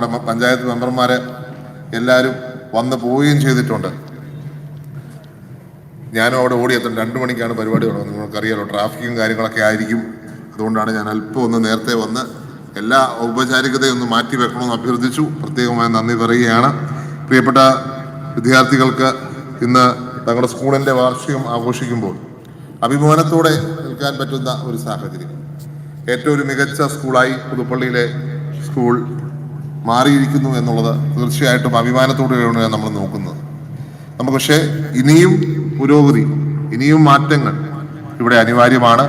നമ്മുടെ പഞ്ചായത്ത് മെമ്പർമാരെ എല്ലാവരും വന്ന് പോവുകയും ചെയ്തിട്ടുണ്ട്. ഞാനും അവിടെ ഓടിയെത്തും. രണ്ടു മണിക്കാണ് പരിപാടി തുടങ്ങുന്നത്. നിങ്ങൾക്കറിയാലോ ട്രാഫിക്കും കാര്യങ്ങളൊക്കെ ആയിരിക്കും. അതുകൊണ്ടാണ് ഞാൻ അല്പം ഒന്ന് നേരത്തെ വന്ന് എല്ലാ ഔപചാരികതയും ഒന്ന് മാറ്റി വെക്കണമെന്ന് അഭ്യർത്ഥിച്ചു. പ്രത്യേകമായി നന്ദി പറയുകയാണ്. പ്രിയപ്പെട്ട വിദ്യാർത്ഥികൾക്ക് ഇന്ന് തങ്ങളുടെ സ്കൂളിന്റെ വാർഷികം ആഘോഷിക്കുമ്പോൾ അഭിമാനത്തോടെ നിൽക്കാൻ പറ്റുന്ന ഒരു സാഹചര്യം. ഏറ്റവും ഒരു മികച്ച സ്കൂളായി പുതുപ്പള്ളിയിലെ സ്കൂൾ മാറിയിരിക്കുന്നു എന്നുള്ളത് തീർച്ചയായിട്ടും അഭിമാനത്തോടെയാണ് നമ്മൾ നോക്കുന്നത്. നമുക്ക് പക്ഷേ ഇനിയും പുരോഗതി ഇനിയും മാറ്റങ്ങൾ ഇവിടെ അനിവാര്യമാണ്.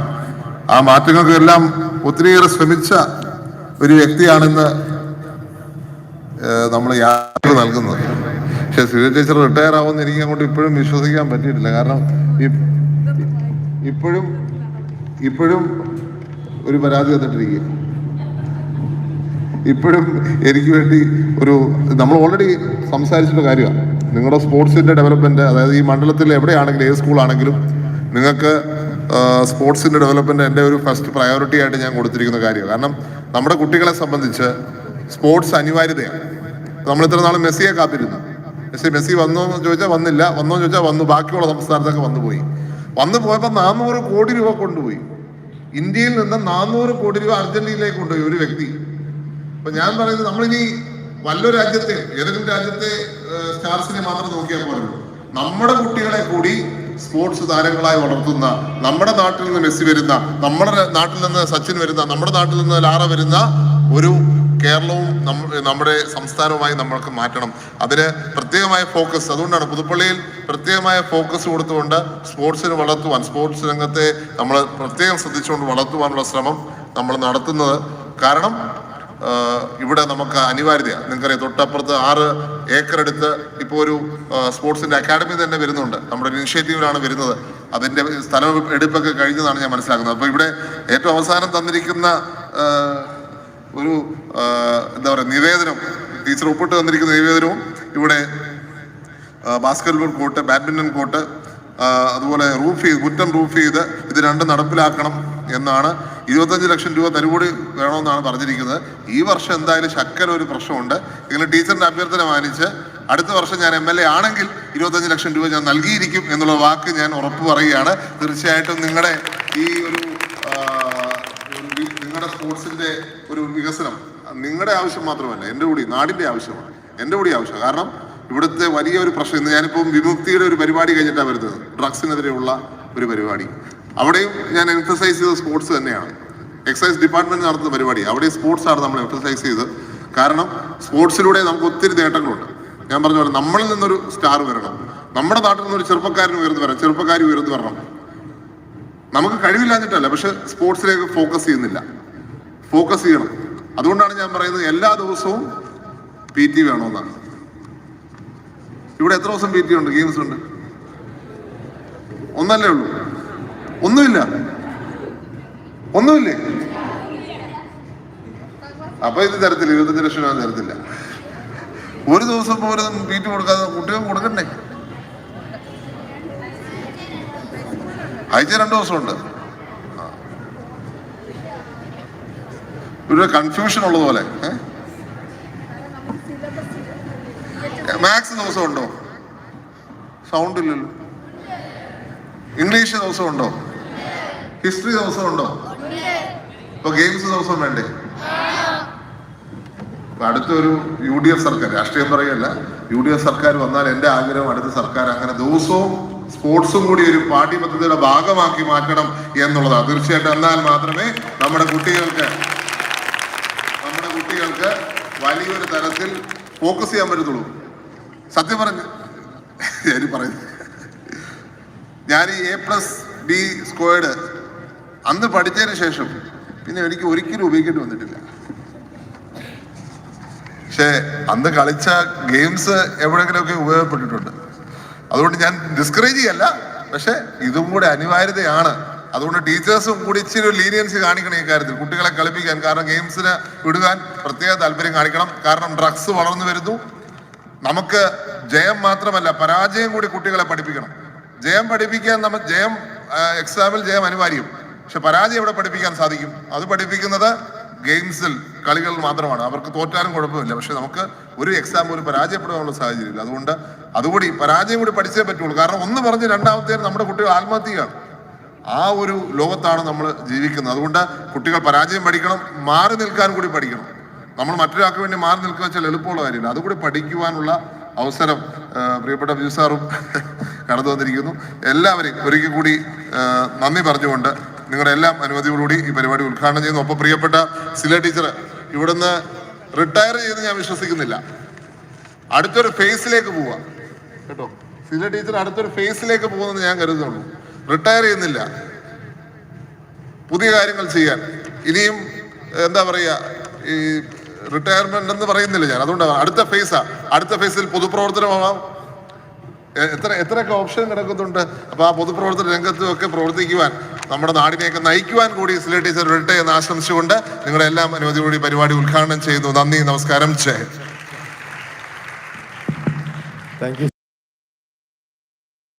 ആ മാറ്റങ്ങൾക്കെല്ലാം ഒത്തിരിയേറെ ശ്രമിച്ച ഒരു വ്യക്തിയാണെന്ന് നമ്മൾ യാത്ര നൽകുന്നത്. പക്ഷെ സുരേഷ് ടീച്ചർ റിട്ടയർ ആവുമെന്ന് എനിക്ക് അങ്ങോട്ട് ഇപ്പോഴും വിശ്വസിക്കാൻ പറ്റിയിട്ടില്ല. കാരണം ഇപ്പോഴും ഇപ്പോഴും ഒരു പരാതി തന്നിട്ടിരിക്കുക ഇപ്പോഴും എനിക്ക് വേണ്ടി ഒരു നമ്മൾ ഓൾറെഡി സംസാരിച്ചിട്ടുള്ള കാര്യമാണ് നിങ്ങളുടെ സ്പോർട്സിന്റെ ഡെവലപ്മെന്റ് അതായത് ഈ മണ്ഡലത്തിൽ എവിടെയാണെങ്കിലും ഏത് സ്കൂളാണെങ്കിലും നിങ്ങൾക്ക് സ്പോർട്സിന്റെ ഡെവലപ്മെന്റ് എന്റെ ഒരു ഫസ്റ്റ് പ്രയോറിറ്റി ആയിട്ട് ഞാൻ കൊടുത്തിരിക്കുന്ന കാര്യമാണ് കാരണം നമ്മുടെ കുട്ടികളെ സംബന്ധിച്ച് സ്പോർട്സ് അനിവാര്യതയാണ് നമ്മൾ ഇത്ര നാൾ മെസ്സിയെ കാത്തിരുന്നു. മെസ്സി മെസ്സി വന്നോ എന്ന് ചോദിച്ചാൽ വന്നില്ല. വന്നോ എന്ന് ചോദിച്ചാൽ വന്നു. ബാക്കിയുള്ള സംസ്ഥാനത്തൊക്കെ വന്നുപോയി വന്നു പോയപ്പോൾ നാനൂറ് കോടി രൂപ കൊണ്ടുപോയി. ഇന്ത്യയിൽ നിന്ന് നാനൂറ് കോടി രൂപ അർജന്റീനയിലേക്ക് കൊണ്ടുപോയി ഒരു വ്യക്തി. അപ്പൊ ഞാൻ പറയുന്നത് നമ്മളിനി വല്ല രാജ്യത്തെ ഏതെങ്കിലും രാജ്യത്തെ സ്റ്റാർസിനെ മാത്രം നോക്കിയാൽ പോലും നമ്മുടെ കുട്ടികളെ കൂടി സ്പോർട്സ് താരങ്ങളായി വളർത്തുന്ന നമ്മുടെ നാട്ടിൽ നിന്ന് മെസ്സി വരുന്ന നമ്മുടെ നാട്ടിൽ നിന്ന് സച്ചിൻ വരുന്ന നമ്മുടെ നാട്ടിൽ നിന്ന് ലാറ വരുന്ന ഒരു കേരളവും നമ്മുടെ സംസ്ഥാനവുമായി നമ്മൾക്ക് മാറ്റണം. അതിന് പ്രത്യേകമായ ഫോക്കസ്. അതുകൊണ്ടാണ് പുതുപ്പള്ളിയിൽ പ്രത്യേകമായ ഫോക്കസ് കൊടുത്തുകൊണ്ട് സ്പോർട്സിന് വളർത്തുവാൻ സ്പോർട്സ് രംഗത്തെ നമ്മൾ പ്രത്യേകം ശ്രദ്ധിച്ചുകൊണ്ട് വളർത്തുവാനുള്ള ശ്രമം നമ്മൾ നടത്തുന്നത്. കാരണം ഇവിടെ നമുക്ക് അനിവാര്യതയാണ് നിങ്ങൾക്കറിയാം തൊട്ടപ്പുറത്ത് ആറ് ഏക്കർ എടുത്ത് ഇപ്പോൾ ഒരു സ്പോർട്സിന്റെ അക്കാഡമി തന്നെ വരുന്നുണ്ട്. നമ്മുടെ ഇനിഷ്യേറ്റീവിലാണ് വരുന്നത്. അതിന്റെ സ്ഥലം എടുപ്പൊക്കെ കഴിഞ്ഞതാണ് ഞാൻ മനസ്സിലാക്കുന്നത്. അപ്പോൾ ഇവിടെ ഏറ്റവും അവസാനം തന്നിരിക്കുന്ന ഒരു എന്താ പറയുക നിവേദനം ടീച്ചർ ഒപ്പിട്ട് തന്നിരിക്കുന്ന നിവേദനവും ഇവിടെ ബാസ്കറ്റ്ബോൾ കോർട്ട് ബാഡ്മിന്റൺ കോർട്ട് അതുപോലെ റൂഫ് ചെയ്ത് മുറ്റം റൂഫ് ചെയ്ത് ഇത് രണ്ടും നടപ്പിലാക്കണം എന്നാണ് ഇരുപത്തഞ്ച് ലക്ഷം രൂപ തരുകൂടി വേണമെന്നാണ് പറഞ്ഞിരിക്കുന്നത്. ഈ വർഷം എന്തായാലും ശക്കര ഒരു പ്രശ്നമുണ്ട്. എങ്കിലും ടീച്ചറിന്റെ അഭ്യർത്ഥന മാനിച്ച് അടുത്ത വർഷം ഞാൻ എം എൽ എ ആണെങ്കിൽ ഇരുപത്തഞ്ച് ലക്ഷം രൂപ ഞാൻ നൽകിയിരിക്കും എന്നുള്ള വാക്ക് ഞാൻ ഉറപ്പ് പറയുകയാണ്. തീർച്ചയായിട്ടും നിങ്ങളുടെ ഈ ഒരു നിങ്ങളുടെ സ്പോർട്സിന്റെ ഒരു വികസനം നിങ്ങളുടെ ആവശ്യം മാത്രമല്ല എന്റെ കൂടി നാടിന്റെ ആവശ്യമാണ്. എന്റെ കൂടി ആവശ്യം കാരണം ഇവിടുത്തെ വലിയൊരു പ്രശ്നം ഇന്ന് ഞാനിപ്പം വിമുക്തിയുടെ ഒരു പരിപാടി കഴിഞ്ഞിട്ടാണ് വരുന്നത്. ഡ്രഗ്സിനെതിരെയുള്ള ഒരു പരിപാടി. അവിടെയും ഞാൻ എംഫസൈസ് ചെയ്ത സ്പോർട്സ് തന്നെയാണ്. എക്സൈസ് ഡിപ്പാർട്ട്മെന്റ് നടത്തുന്ന പരിപാടി. അവിടെ സ്പോർട്സ് ആണ് നമ്മൾ എംഫസൈസ് ചെയ്ത് കാരണം സ്പോർട്സിലൂടെ നമുക്ക് ഒത്തിരി നേട്ടങ്ങളുണ്ട്. ഞാൻ പറഞ്ഞ പോലെ നമ്മളിൽ നിന്നൊരു സ്റ്റാർ വരണം. നമ്മുടെ നാട്ടിൽ നിന്നൊരു ചെറുപ്പക്കാരൻ ഉയർന്നു വരണം. ചെറുപ്പക്കാരി ഉയർന്നു വരണം. നമുക്ക് കഴിവില്ലാഞ്ഞിട്ടല്ല പക്ഷെ സ്പോർട്സിലേക്ക് ഫോക്കസ് ചെയ്യുന്നില്ല. ഫോക്കസ് ചെയ്യണം. അതുകൊണ്ടാണ് ഞാൻ പറയുന്നത് എല്ലാ ദിവസവും പി ടി വേണമെന്നാണ്. ഇവിടെ എത്ര ദിവസം പി ടി ഉണ്ട്? ഗെയിംസ് ഉണ്ട്? ഒന്നല്ലേ ഉള്ളൂ. ഒന്നുമില്ല. ഒന്നുമില്ലേ? അപ്പൊ ഇത് തരത്തില്ല. ഇരുപത്തഞ്ച് ലക്ഷം രൂപ തരത്തില്ല. ഒരു ദിവസം പോലും പി കൊടുക്കാതെ കുട്ടികൾ കൊടുക്കണ്ടേ? ആഴ്ച രണ്ടു ദിവസം ഉണ്ട് ഒരു കൺഫ്യൂഷൻ ഉള്ളതുപോലെ മാത്സ് ദിവസം ഉണ്ടോ സൗണ്ട് ഇല്ലല്ലോ. ഇംഗ്ലീഷ് ദിവസം ഉണ്ടോ ഹിസ്റ്ററി ദിവസം ഉണ്ടോ? ഇപ്പൊ ഗെയിംസ് ദിവസം വേണ്ടേ? അടുത്തൊരു യു ഡി എഫ് സർക്കാർ രാഷ്ട്രീയം പറയല്ല യു ഡി എഫ് സർക്കാർ വന്നാൽ എന്റെ ആഗ്രഹം അടുത്ത സർക്കാർ അങ്ങനെ ദിവസവും സ്പോർട്സും കൂടി ഒരു പാഠ്യപദ്ധതിയുടെ ഭാഗമാക്കി മാറ്റണം എന്നുള്ളതാണ്. തീർച്ചയായിട്ടും എന്നാൽ മാത്രമേ നമ്മുടെ കുട്ടികൾക്ക് നമ്മുടെ കുട്ടികൾക്ക് വലിയൊരു തരത്തിൽ ഫോക്കസ് ചെയ്യാൻ പറ്റത്തുള്ളൂ. സത്യം പറഞ്ഞു ഞാൻ പറയുന്നത് ഞാൻ ഈ എ പ്ലസ് ബി സ്ക്വയർഡ് അന്ന് പഠിച്ചതിന് ശേഷം പിന്നെ എനിക്ക് ഒരിക്കലും ഉപയോഗിക്കേണ്ടി വന്നിട്ടില്ല. പക്ഷേ അന്ന് കളിച്ച ഗെയിംസ് എവിടെയെങ്കിലുമൊക്കെ ഉപയോഗപ്പെട്ടിട്ടുണ്ട്. അതുകൊണ്ട് ഞാൻ ഡിസ്കറേജ് ചെയ്യല്ല. പക്ഷെ ഇതും കൂടെ അനിവാര്യതയാണ്. അതുകൊണ്ട് ടീച്ചേഴ്സും കൂടി ഇച്ചിരി ലീനിയൻസ് കാണിക്കണം ഈ കാര്യത്തിൽ. കുട്ടികളെ കളിപ്പിക്കാൻ കാരണം ഗെയിംസിന് വിടുവാൻ പ്രത്യേക താല്പര്യം കാണിക്കണം. കാരണം ഡ്രഗ്സ് വളർന്നു വരുന്നു. നമുക്ക് ജയം മാത്രമല്ല പരാജയം കൂടി കുട്ടികളെ പഠിപ്പിക്കണം. ജയം പഠിപ്പിക്കാൻ നമ്മൾ ജയം എക്സാമിൽ ജയം അനിവാര്യം പക്ഷെ പരാജയം എവിടെ പഠിപ്പിക്കാൻ സാധിക്കും? അത് പഠിപ്പിക്കുന്നത് ഗെയിംസിൽ കളികൾ മാത്രമാണ്. അവർക്ക് തോറ്റാലും കുഴപ്പമില്ല. പക്ഷെ നമുക്ക് ഒരു എക്സാം പോലും പരാജയപ്പെടാനുള്ള സാഹചര്യമില്ല. അതുകൊണ്ട് അതുകൂടി പരാജയം കൂടി പഠിച്ചേ പറ്റുള്ളൂ. കാരണം ഒന്ന് പറഞ്ഞ് രണ്ടാമത്തെ നമ്മുടെ കുട്ടികൾ ആത്മഹത്യയാണ്. ആ ഒരു ലോകത്താണ് നമ്മൾ ജീവിക്കുന്നത്. അതുകൊണ്ട് കുട്ടികൾ പരാജയം പഠിക്കണം മാറി നിൽക്കാൻ കൂടി പഠിക്കണം. നമ്മൾ മറ്റൊരാൾക്ക് വേണ്ടി മാറി നിൽക്കുക വെച്ചാൽ എളുപ്പമുള്ള കാര്യമില്ല. അതുകൂടി പഠിക്കുവാനുള്ള അവസരം പ്രിയപ്പെട്ട ബിജു സാറും കടന്നു വന്നിരിക്കുന്നു എല്ലാവരെയും ഒരിക്കൽ കൂടി നന്ദി പറഞ്ഞുകൊണ്ട് നിങ്ങളുടെ എല്ലാം അനുമതിയോടുകൂടി ഈ പരിപാടി ഉദ്ഘാടനം ചെയ്യുന്നു. ഒപ്പം പ്രിയപ്പെട്ട സില ടീച്ചർ ഇവിടുന്ന് റിട്ടയർ ചെയ്ത് ഞാൻ വിശ്വസിക്കുന്നില്ല. അടുത്തൊരു ഫേസിലേക്ക് പോവാ. കേട്ടോ? സില ടീച്ചർ അടുത്തൊരു ഫേസിലേക്ക് പോകുമെന്ന് ഞാൻ കരുതുന്നുള്ളൂ. റിട്ടയർ ചെയ്യുന്നില്ല. പുതിയ കാര്യങ്ങൾ ചെയ്യാൻ. ഇനിയും എന്താ പറയുക ഈ റിട്ടയർമെന്റ് എന്ന് പറയുന്നില്ല ഞാൻ. അതുകൊണ്ടാണ് അടുത്ത ഫേസാ അടുത്ത ഫേസിൽ പൊതുപ്രവർത്തനമാവാം. എത്ര എത്രയൊക്കെ ഓപ്ഷൻ കിടക്കുന്നുണ്ട്. അപ്പൊ ആ പൊതുപ്രവർത്തന രംഗത്തും ഒക്കെ പ്രവർത്തിക്കുവാൻ നമ്മുടെ നാടിനെയൊക്കെ നയിക്കുവാൻ കൂടി സിലി ടീച്ചർ വരട്ടെ എന്ന് ആശംസിച്ചുകൊണ്ട് നിങ്ങളെല്ലാം എല്ലാം കൂടി പരിപാടി ഉദ്ഘാടനം ചെയ്യുന്നു നന്ദി നമസ്കാരം. ജയ് താങ്ക് യു